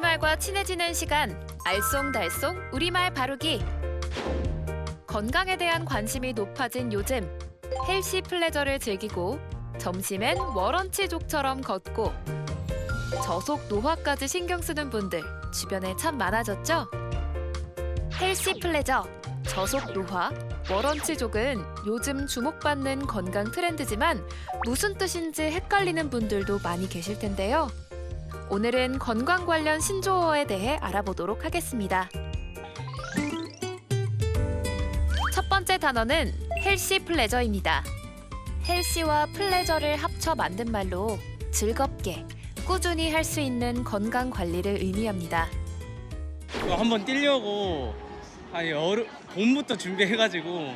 우리말과 친해지는 시간 알쏭달쏭 우리말 바루기 건강에 대한 관심이 높아진 요즘 헬시 플레저를 즐기고 점심엔 워런치족처럼 걷고 저속 노화까지 신경 쓰는 분들 주변에 참 많아졌죠? 헬시 플레저, 저속 노화, 워런치족은 요즘 주목받는 건강 트렌드지만 무슨 뜻인지 헷갈리는 분들도 많이 계실 텐데요. 오늘은 건강 관련 신조어에 대해 알아보도록 하겠습니다. 첫 번째 단어는 헬시 플레저입니다. 헬시와 플레저를 합쳐 만든 말로 즐겁게 꾸준히 할 수 있는 건강 관리를 의미합니다. 한번 뛰려고 아니 어르 봄부터 준비해가지고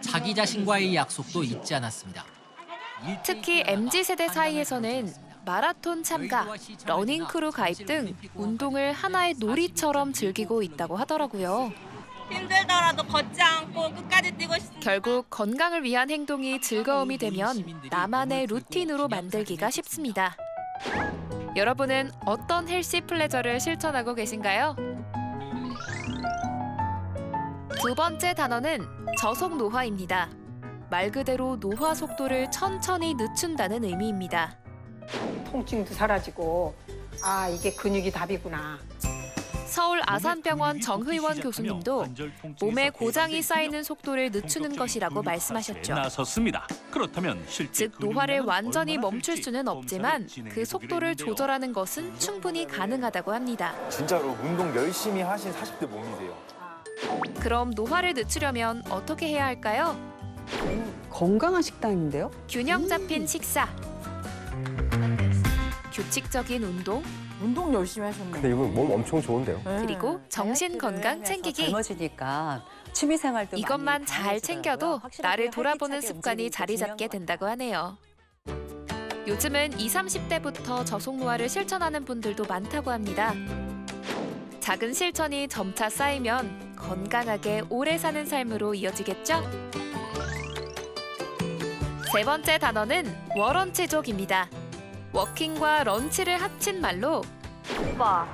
자기 자신과의 약속도 잊지 않았습니다. 특히 MZ 세대 사이에서는 마라톤 참가, 러닝 크루 가입 등 운동을 하나의 놀이처럼 즐기고 있다고 하더라고요. 힘들더라도 걷지 않고 끝까지 뛰고 싶습니다. 결국 건강을 위한 행동이 즐거움이 되면 나만의 루틴으로 만들기가 쉽습니다. 여러분은 어떤 헬시 플레저를 실천하고 계신가요? 두 번째 단어는 저속 노화입니다. 말 그대로 노화 속도를 천천히 늦춘다는 의미입니다. 통증도 사라지고 아 이게 근육이 답이구나. 서울 아산병원 정의원 교수님도 몸에 고장이 쌓이는 속도를 늦추는 것이라고 말씀하셨죠. 나섰습니다. 그렇다면 실제 즉 노화를 완전히 멈출 수는 없지만 그 속도를. 조절하는 것은 충분히 가능하다고 합니다. 진짜로 운동 열심히 하신 40대 몸이세요. 그럼 노화를 늦추려면 어떻게 해야 할까요? 건강한 식단인데요? 균형 잡힌 식사, 규칙적인 운동, 운동 열심히 하셨네. 근데 이거 몸 엄청 좋은데요? 그리고 정신 건강 챙기기. 젊어지니까 취미 생활도 이것만 잘 챙겨도 나를 돌아보는 습관이 자리 잡게 된다고 하네요. 요즘은 20, 30대부터 저속 노화를 실천하는 분들도 많다고 합니다. 작은 실천이 점차 쌓이면 건강하게 오래 사는 삶으로 이어지겠죠? 세 번째 단어는 워런치족입니다. 워킹과 런치를 합친 말로 오빠,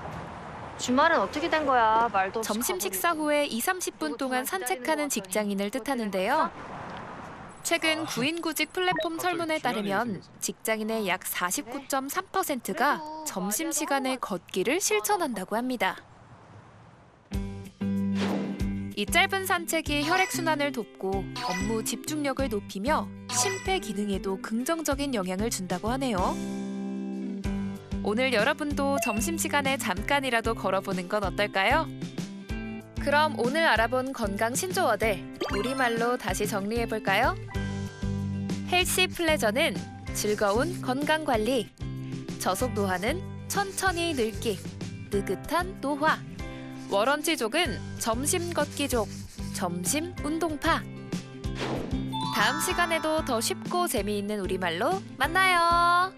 주말은 어떻게 된 거야? 말도 없이 점심 가버리고. 식사 후에 2, 30분 동안 산책하는 직장인을 뜻하는데요. 최근 구인구직 플랫폼 설문에 따르면 직장인의 약 49.3%가 점심 시간에 걷기를 실천한다고 합니다. 이 짧은 산책이 혈액순환을 돕고 업무 집중력을 높이며 심폐 기능에도 긍정적인 영향을 준다고 하네요. 오늘 여러분도 점심시간에 잠깐이라도 걸어보는 건 어떨까요? 그럼 오늘 알아본 건강 신조어들 우리말로 다시 정리해볼까요? 헬시 플레저는 즐거운 건강 관리, 저속 노화는 천천히 늙기, 느긋한 노화, 워런치족은 점심 걷기족, 점심 운동파. 다음 시간에도 더 쉽고 재미있는 우리말로 만나요.